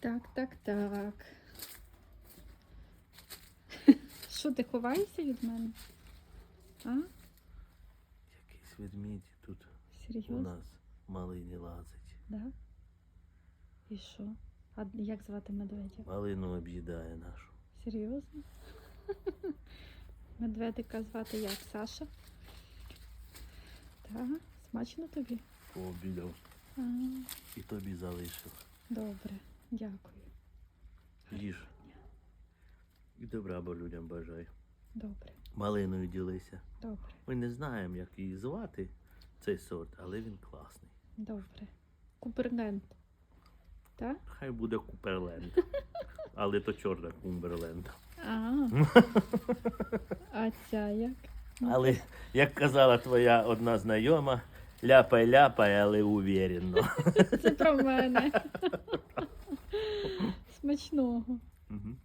Так, так, так. Що ти ховаєшся від мене? А? Якийсь ведмідь тут у Серйозно? нас малині лазить. Да? І що? А як звати медведя? Малину об'їдає нашу. Серйозно? Медведика звати як? Саша? Так, смачно тобі? Пообідав А, і тобі залишив. добре, дякую. Їж. І добра бо людям бажаю. Добре, Малиною ділися. добре, Ми не знаємо, як її звати, цей сорт, але він класний. добре. Купергент. Так? Хай буде Куперленд. Але то чорна Кумберленд. А, а ця як? Але, як казала твоя одна знайома, ляпай ляпай, але увірено. Це про мене. Смачного. Мгм.